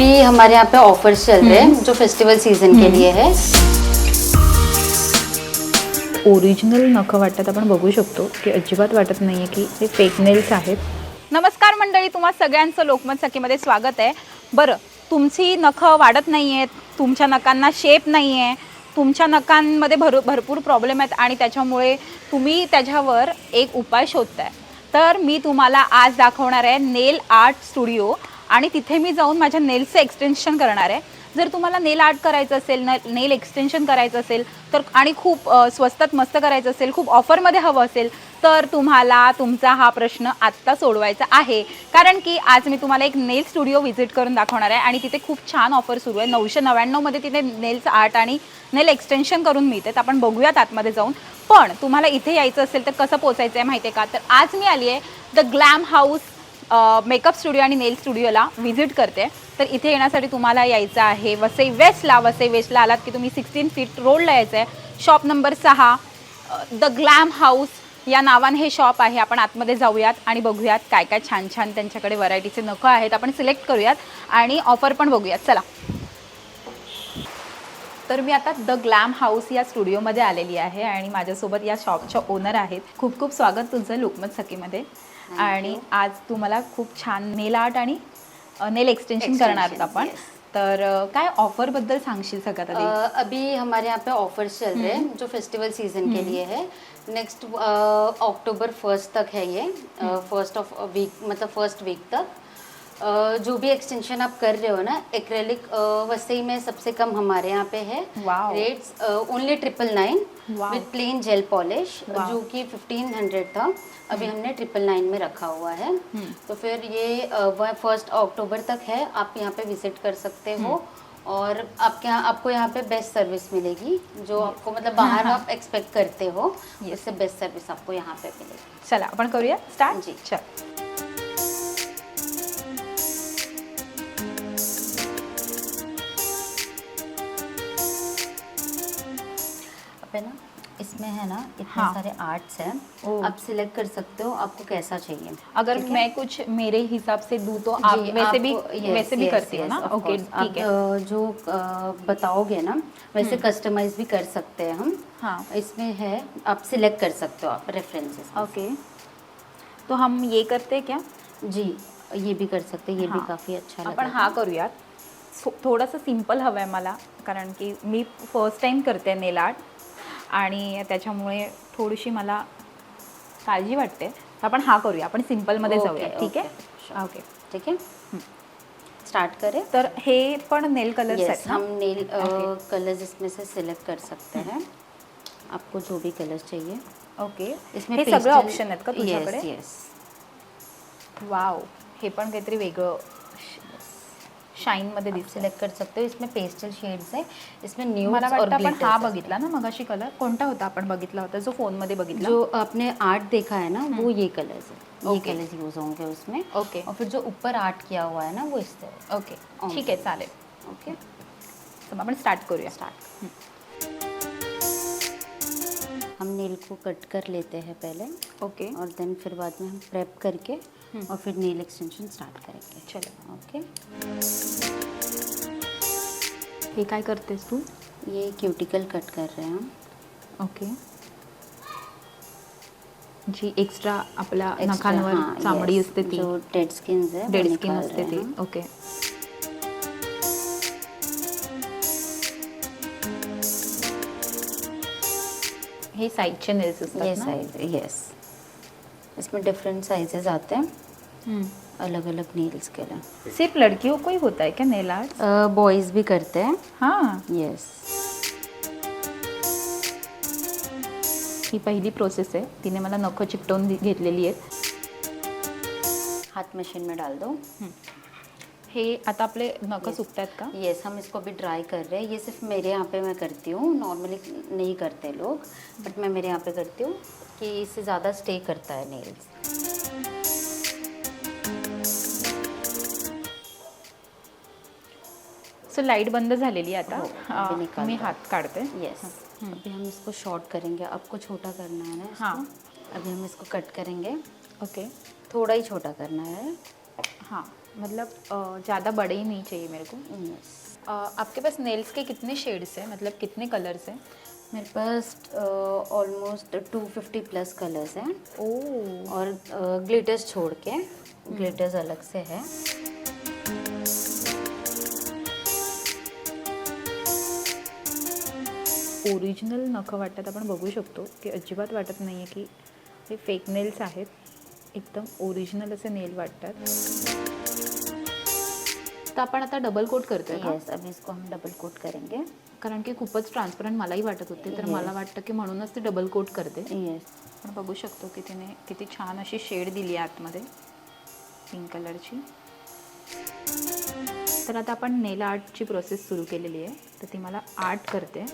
अभी हमारे यहाँ पे ऑफर्स चल रहे हैं जो फेस्टिवल सीजन के लिए है। ओरिजिनल नखं वाटतात आपण बघू शकतो की अजिबात वाटत नाही आहे की हे फेक नेल्स आहेत. नमस्कार मंडळी तुम्हा सगळ्यांचं लोकमत सखीमध्ये स्वागत आहे. बरं तुमची नखं वाढत नाही आहेत तुमच्या नखांना शेप नाही आहे तुमच्या नखांमध्ये भर भरपूर प्रॉब्लेम आहेत आणि त्याच्यामुळे तुम्ही त्याच्यावर एक उपाय शोधताय. तर मी तुम्हाला आज दाखवणार आहे नेल आर्ट स्टुडिओ आणि तिथे मी जाऊन माझ्या नेलचं एक्सटेन्शन करणार आहे. जर तुम्हाला नेल आर्ट करायचं असेल न नेल एक्सटेन्शन करायचं असेल तर आणि खूप स्वस्तात मस्त करायचं असेल खूप ऑफरमध्ये हवं असेल तर तुम्हाला तुमचा हा प्रश्न आत्ता सोडवायचा आहे. कारण की आज मी तुम्हाला एक नेल स्टुडिओ व्हिजिट करून दाखवणार आहे आणि तिथे खूप छान ऑफर सुरू आहे. नऊशे नव्याण्णवमध्ये तिथे नेल्स आर्ट आणि नेल एक्सटेन्शन करून मिळतात. आपण बघूयात आतमध्ये जाऊन. पण तुम्हाला इथे यायचं असेल तर कसं पोचायचं आहे माहिती आहे का? तर आज मी आली आहे the glam house makeup studio आणि नेल स्टुडिओला व्हिजिट करते. तर इथे येण्यासाठी तुम्हाला यायचं आहे वसई वेस्टला वसई वेस्टला आलात की तुम्ही सिक्स्टीन फीट रोडला यायचं आहे शॉप नंबर सहा द ग्लॅम हाऊस या नावाने हे शॉप आहे. आपण आतमध्ये जाऊयात आणि बघूयात काय काय छान छान त्यांच्याकडे व्हरायटीचे नखं आहेत. आपण सिलेक्ट करूयात आणि ऑफर पण बघूयात. चला. तर मी आता द ग्लॅम हाऊस या स्टुडिओमध्ये आलेली आहे आणि माझ्यासोबत या शॉपच्या ओनर आहेत. खूप खूप स्वागत तुझं लोकमत सखीमध्ये. आणि आज तुम्हाला खूप छान नेल आर्ट आणि नेल एक्सटेन्शन करणार आहोत आपण. तर काय ऑफरबद्दल सांगशील सगळ्यात आधी अभी हमारे यहाँ पे ऑफर्स चल रहे हैं जो फेस्टिवल सीजन के लिए है. नेक्स्ट अक्टूबर फर्स्ट तक है ये फर्स्ट ऑफ वीक मतलब फर्स्ट वीक तक. जो भी एक्सटेंशन आप कर रहे हो ना एक्रेलिक वसई में सबसे कम हमारे यहाँ पे है। Rates only triple nine. With plain gel polish जो कि फिफ्टीन हंड्रेड था। अभी हमने ट्रिपल नाइन में रखा हुआ है। तो फिर ये फ़र्स्ट अक्टूबर तक है। आप यहाँ पे विज़िट कर सकते हो। और आपके यहाँ आपको यहाँ पे बेस्ट सर्विस मिलेगी जो आपको मतलब बाहर आप एक्सपेक्ट करते हो इससे बेस्ट सर्विस आपको यहाँ पे मिलेगी। चला अपन करूया? स्टार्ट जी. चल। है ना इसमें है ना इतने हाँ। सारे आर्ट्स हैं। आप सिलेक्ट कर सकते हो आपको कैसा चाहिए। अगर मैं कुछ मेरे हिसाब से दूँ तो आप वैसे भी yes, वैसे भी yes, करती हो ना? ओके ठीक है। हम्म। जो बताओगे ना वैसे कस्टमाइज भी कर सकते हैं हम। हाँ। इसमें है आप सिलेक्ट कर सकते हो आप रेफरेंसेस ओके तो हम ये करते हैं क्या? जी ये भी कर सकते हैं ये भी हाँ. काफ़ी अच्छा आपण लगा हा करूयात सो- थोडंसं सिम्पल हवं आहे मला कारण की मी फ़र्स्ट टाईम करते हैं नेल आर्ट आणि त्याच्यामुळे थोडीशी मला काळजी वाटते. तर आपण हा करूया. आपण सिम्पलमध्ये जाऊया. ठीक आहे? ओके, ठीक है. स्टार्ट करें तर हे पण नेल कलर्स हम नेल. कलर्स इसमें से सिलेक्ट कर सकते हैं. आपको जो भी कलर्स चाहिए. ओके. इसमें हे सगळे ऑप्शन आहेत का तुझ्याकडे? यस यस वाव हे पण काहीतरी वेगळं. आप दिसतं सिलेक्ट कर सकते हो इसमें पेस्टल शेड्स है इसमें न्यूज मला और वाटतं आपण हा। बघितला ना मगाशी कलर कोणता होता आपण बघितला होता? जो फोनमध्ये बघितला? जो आपने आर्ट देखा है ना वो ये कलर्स है. ये Okay. कलर्स यूज होंगे उसमें. ओके और फिर जो ऊपर आर्ट किया हुआ है ना वो इस तरह. ओके. ठीक आहे चालेल. ओके. तर मग आपण स्टार्ट करूया. स्टार्ट हम नेल को कट कर लेते हैं पहले। ओके और देन फिर बाद में हम प्रेप करके और फिर नेल एक्सटेंशन स्टार्ट करेंगे। चलो। ओके हे काय करतेस तू? ये क्यूटिकल कट कर रहे हैं हम। ओके जी एक्स्ट्रा आपल्या नखांवर चामडी असते ती. जो डेड स्किन है वो डेड स्किन असते ती। ओके हे साईडचे नेल्स ये असतात ना? साइज यस इसमें डिफरेंट साइजेस आते हैं। हम्म. अलग अलग नेल्स के लिए। सिर्फ लड़कियों को ही होता है क्या नेल आर्ट बॉयज़ भी करते हैं। हाँ। यस ही पहिली प्रोसेस आहे. तिने मला नखं चिकटवून दि- घेतलेली आहेत. हाथ मशीन में डाल दो। हे आता आपले नखं सुकतात का? यस हम इसको अभी ड्राई कर रहे हैं। ये सिर्फ मेरे यहाँ पे मैं करती हूँ। नॉर्मली नहीं करते लोग बट मैं मेरे यहाँ पे करती हूँ कि इससे ज़्यादा स्टे करता है नेल्स सो लाइट बंद झालेली आहे हो, आता निकाल मी. हात काढते. यस अभी हम इसको शॉर्ट करेंगे। आपको छोटा करना है ना? हाँ. अभी हम इसको कट करेंगे। ओके थोड़ा ही छोटा करना है। हां. मतलब ज़्यादा बड़े ही नहीं चाहिए मेरे को। आपके पास नेल्स के कितने शेड्स हैं? मतलब कितने कलर्स हैं? मेरे pass almost two fifty plus colours हैं। ओ और ग्लिटर्स छोड़ के ग्लिटर्स अलग से है। ओरिजिनल नखं वाटतात आपण बघू शकतो की अजिबात वाटत नाही आहे की हे फेक नेल्स आहेत. एकदम ओरिजिनल असे नेल वाटतात. तर आपण आता डबल कोट करतोय का? यस अभी इसको हम डबल कोट करेंगे. कारण की खूपच ट्रान्सपरंट मलाही वाटत होते तर मला वाटतं की म्हणूनच ते डबल कोट करते. यस आपण बघू शकतो की तिने किती छान अशी शेड दिली आहे आतमध्ये पिंक कलरची तर आता आपण नेल आर्टची प्रोसेस सुरू केलेली आहे. तर ती मला आर्ट करते.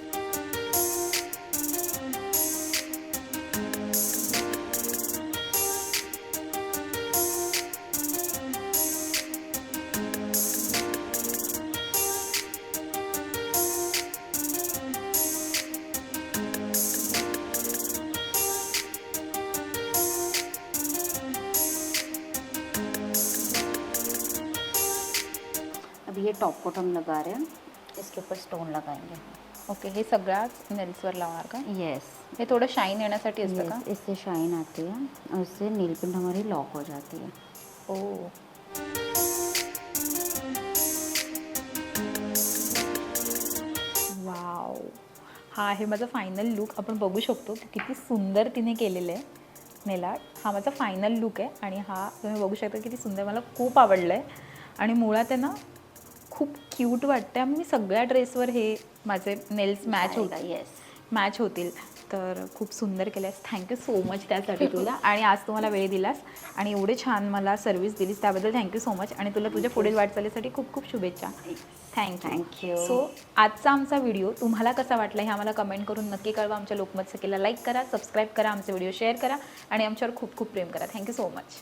ये टॉप कोट हम लगा रहे हैं इसके ऊपर स्टोन लगाएंगे। ओके हे सगळ्याच नेल्सवर लावणार का? यस हे थोडं शाईन येण्यासाठी असतं का? इससे शाइन आती है और इससे नील पिंड हमारी लॉक हो जाती है। ओ वाव हा आहे माझा फायनल लुक आपण बघू शकतो की किती सुंदर तिने केलेलं आहे नेलाट हा माझा फायनल लुक आहे आणि हा तुम्ही बघू शकता किती सुंदर मला खूप आवडलं आहे आणि मुळात आहे ना खूप क्यूट वाटतं मी सगळ्या ड्रेसवर हे माझे नेल्स मॅच होत यस मॅच होतील. तर खूप सुंदर केल्यास. थँक्यू सो मच त्यासाठी तुला. आणि आज तुम्हाला वेळ दिलास. आणि एवढे छान मला सर्व्हिस दिलीस. त्याबद्दल थँक्यू सो मच आणि तुला तुझ्या पुढील वाटचालीसाठी खूप खूप शुभेच्छा. Thank you Thank you. सो आजचा आमचा व्हिडिओ तुम्हाला कसा वाटला हे आम्हाला कमेंट करून नक्की कळवा. आमच्या लोकमत सखीला लाईक करा सबस्क्राईब करा आमचे व्हिडिओ शेअर करा. आणि आमच्यावर खूप खूप प्रेम करा. Thank you so much